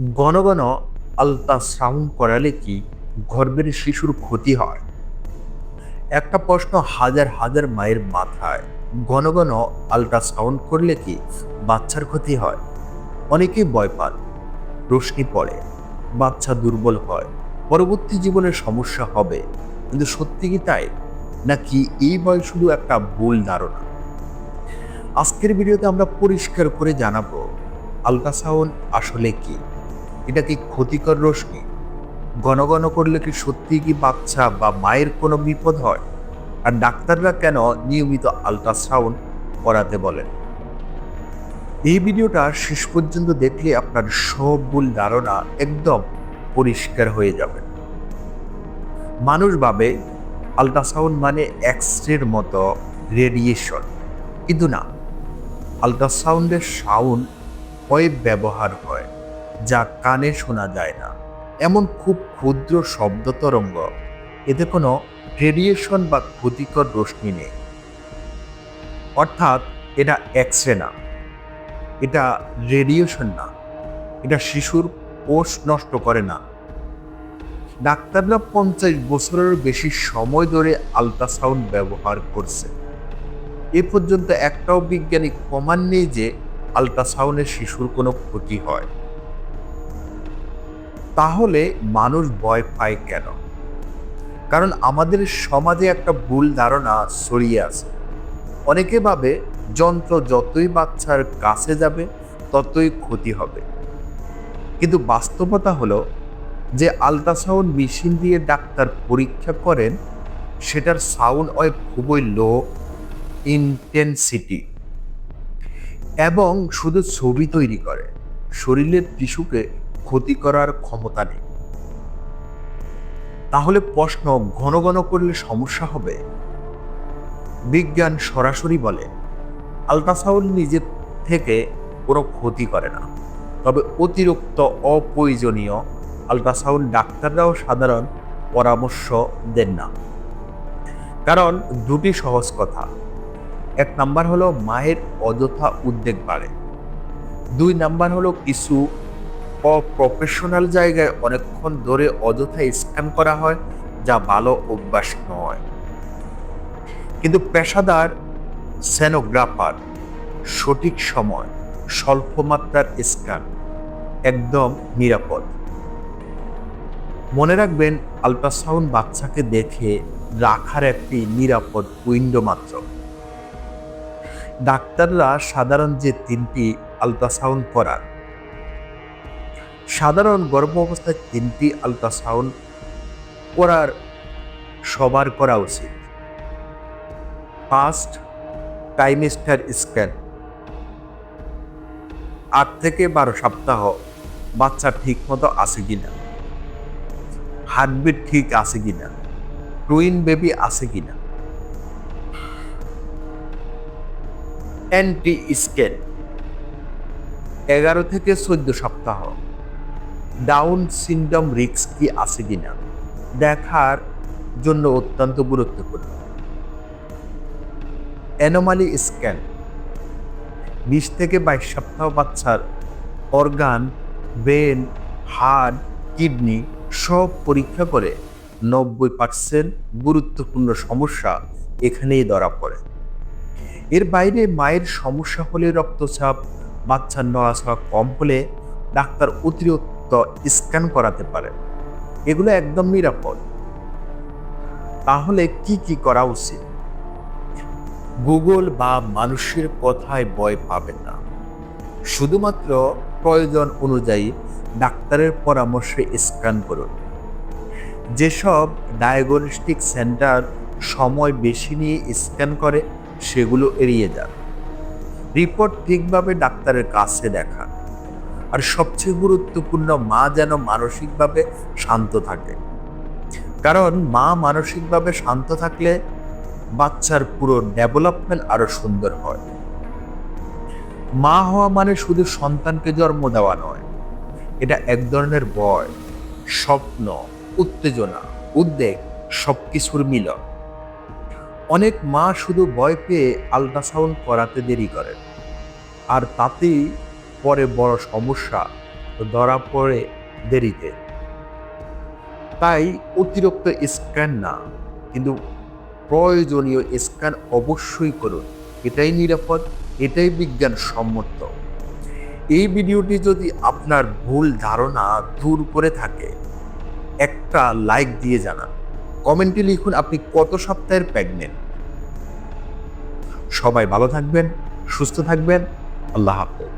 ঘন ঘন আলট্রাসাউন্ড করালে কি গর্ভের শিশুর ক্ষতি হয়? একটা প্রশ্ন হাজার হাজার মায়ের মাথায়। ঘন ঘন আলট্রাসাউন্ড করলে কি বাচ্চার ক্ষতি হয়? অনেকেই ভয় পান রশ্মি পড়ে, বাচ্চা দুর্বল হয়, পরবর্তী জীবনের সমস্যা হবে। কিন্তু সত্যি কি তাই? নাকি এই ভয় শুধু একটা ভুল ধারণা? আজকের ভিডিওতে আমরা পরিষ্কার করে জানাব আলট্রাসাউন্ড আসলে কি? এটা কি ক্ষতিকর রশ্মি? ঘন করলে কি সত্যি কি বাচ্চা বা মায়ের কোনো বিপদ হয়? আর ডাক্তাররা কেন নিয়মিত আলট্রাসাউন্ড করাতে বলেন? এই ভিডিওটা শেষ পর্যন্ত দেখলে আপনার সব ভুল ধারণা একদম পরিষ্কার হয়ে যাবে। মানুষ ভাবে আলট্রাসাউন্ড মানে এক্সরের মতো রেডিয়েশন কিন্তু না। আলট্রাসাউন্ডের সাউন্ড ওয়েব ব্যবহার হয়? যা কানে শোনা যায় না। এমন খুব ক্ষুদ্র শব্দ তরঙ্গ। এতে কোনো রেডিয়েশন বা ক্ষতিকর রশ্মি নেই। অর্থাৎ এটা এক্স রে না। এটা রেডিয়েশন না। এটা শিশুর কোষ নষ্ট করে না। ডাক্তাররা পঞ্চাশ বছরের বেশি সময় ধরে আলট্রাসাউন্ড ব্যবহার করছে। এ পর্যন্ত একটাও বিজ্ঞানী প্রমাণ নেই যে আলট্রাসাউন্ডে শিশুর কোনো ক্ষতি হয়। তাহলে মানুষ ভয় পায় কেন? কারণ আমাদের সমাজে একটা ভুল ধারণা ছড়িয়ে আছে। অনেকে ভাবে যন্ত্র যতই বাচ্চার কাছে যাবে, ততই ক্ষতি হবে। কিন্তু বাস্তবতা হলো যে আলট্রাসাউন্ড মেশিন দিয়ে ডাক্তার পরীক্ষা করেন, সেটার সাউন্ড ওয়েভ খুবই লো ইন্টেন্সিটি এবং শুধু ছবি তৈরি করে। শরীরের টিস্যুকে ক্ষতি করার ক্ষমতা নেই। তাহলে প্রশ্ন ঘন ঘন করলে সমস্যা হবে? বিজ্ঞান সরাসরি বলে, আলট্রাসাউন্ড নিজের থেকে কোনো ক্ষতি করে না। তবে অতিরিক্ত অপ্রয়োজনীয় আলট্রাসাউন্ড ডাক্তাররাও সাধারণ পরামর্শ দেন না। কারণ দুটি সহজ কথা। এক নাম্বার হলো মায়ের অযথা উদ্বেগ বাড়ে। দুই নাম্বার হলো কিছু অপ্রফেশনাল জায়গায় অনেকক্ষণ ধরে অযথা স্ক্যান করা হয়, যা ভালো অভ্যাস নয়। কিন্তু পেশাদার সেনোগ্রাফার সঠিক সময় স্বল্প মাত্রার স্ক্যান একদম নিরাপদ। মনে রাখবেন, আলট্রাসাউন্ড বাচ্চাকে দেখে রাখার একটি নিরাপদ উইন্ডো মাত্র। ডাক্তাররা সাধারণ যে তিনটি আলট্রাসাউন্ড করান সাধারণ গর্ভ অবস্থায় তিনটি আলট্রাসাউন্ড করার, সবার করা উচিত। ফার্স্ট টাইমিস্টার স্ক্যান আট থেকে বারো সপ্তাহ বাচ্চা ঠিক মতো আছে কিনা? হার্টবিট ঠিক আছে কিনা? টুইন বেবি আছে কিনা? অ্যান্টি স্ক্যান এগারো থেকে চোদ্দ সপ্তাহ। ডাউন সিন্ডম রিক্স কি আছে কিনা? দেখার জন্য অত্যন্ত গুরুত্বপূর্ণ। অ্যানোমালি স্ক্যান বিশ থেকে বাইশ সপ্তাহ বাচ্চার অর্গান ব্রেন হার্ট কিডনি সব পরীক্ষা করে নব্বই পার্সেন্ট গুরুত্বপূর্ণ সমস্যা এখানেই ধরা পড়ে। এর বাইরে মায়ের সমস্যা হলে রক্তচাপ, বাচ্চার নড়াচড়া কম হলে ডাক্তার অতিরিক্ত স্ক্যান করাতে পারে। এগুলো একদম নিরাপদ। তাহলে কি কি করা উচিত? গুগল বা মানুষের কথায় ভয় পাবেন না। শুধুমাত্র প্রয়োজন অনুযায়ী ডাক্তারের পরামর্শে স্ক্যান করুন। যেসব ডায়াগনস্টিক সেন্টার সময় বেশি নিয়ে স্ক্যান করে, সেগুলো এড়িয়ে যান। রিপোর্ট ঠিকভাবে ডাক্তারের কাছে দেখা আর সবচেয়ে গুরুত্বপূর্ণ মা যেন মানসিকভাবে শান্ত থাকে। কারণ মা মানসিকভাবে শান্ত থাকলে বাচ্চার পুরো ডেভেলপমেন্ট আরও সুন্দর হয়। মা হওয়া মানে শুধু সন্তানকে জন্ম দেওয়া নয়, এটা এক ধরনের ভয়, স্বপ্ন, উত্তেজনা, উদ্বেগ, সবকিছুর মিলন। অনেক মা শুধু ভয় পেয়ে আল্ট্রাসাউন্ড করাতে দেরি করেন আর তাতেই পরে বড় সমস্যা ধরা পড়ে দেরিতে। তাই অতিরিক্ত স্ক্যান না, কিন্তু প্রয়োজনীয় স্ক্যান অবশ্যই করুন। এটাই নিরাপদ, এটাই বিজ্ঞান সম্মত এই ভিডিওটি যদি আপনার ভুল ধারণা দূর করে থাকে, একটা লাইক দিয়ে জানান। কমেন্টে লিখুন আপনি কত সপ্তাহের প্রেগনেন্ট। সবাই ভালো থাকবেন, সুস্থ থাকবেন, আল্লাহ হাফেজ।